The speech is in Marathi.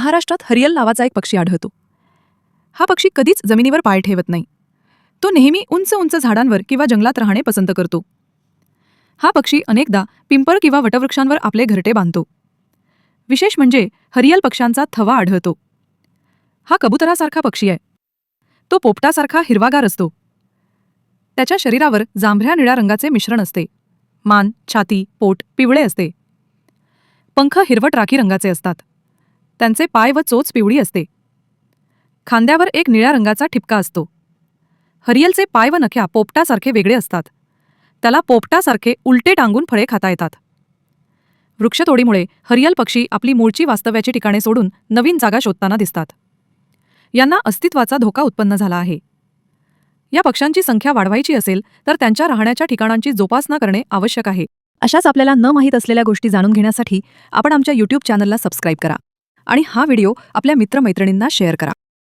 महाराष्ट्रात हरियल नावाचा एक पक्षी आढळतो. हा पक्षी कधीच जमिनीवर पाय ठेवत नाही. तो नेहमी उंच उंच झाडांवर किंवा जंगलात राहणे पसंत करतो. हा पक्षी अनेकदा पिंपळ किंवा वटवृक्षांवर आपले घरटे बांधतो. विशेष म्हणजे हरियल पक्ष्यांचा थवा आढळतो. हा कबुतरासारखा पक्षी आहे. तो पोपटासारखा हिरवागार असतो. त्याच्या शरीरावर जांभळ्या निळ्या रंगाचे मिश्रण असते. मान छाती पोट पिवळे असते. पंख हिरवट राखी रंगाचे असतात. त्यांचे पाय व चोच पिवळी असते. खांद्यावर एक निळ्या रंगाचा ठिपका असतो. हरियलचे पाय व नख्या पोपटासारखे वेगळे असतात. त्याला पोपटासारखे उलटे टांगून फळे खाता येतात. वृक्षतोडीमुळे हरियल पक्षी आपली मूळची वास्तव्याची ठिकाणे सोडून नवीन जागा शोधताना दिसतात. यांना अस्तित्वाचा धोका उत्पन्न झाला आहे. या पक्ष्यांची संख्या वाढवायची असेल तर त्यांच्या राहण्याच्या ठिकाणांची जोपासना करणे आवश्यक आहे. अशाच आपल्याला न माहीत असलेल्या गोष्टी जाणून घेण्यासाठी आपण आमच्या यूट्यूब चॅनलला सबस्क्राईब करा. आणि हा व्हिडिओ आपल्या मित्रमैत्रिणींना शेअर करा.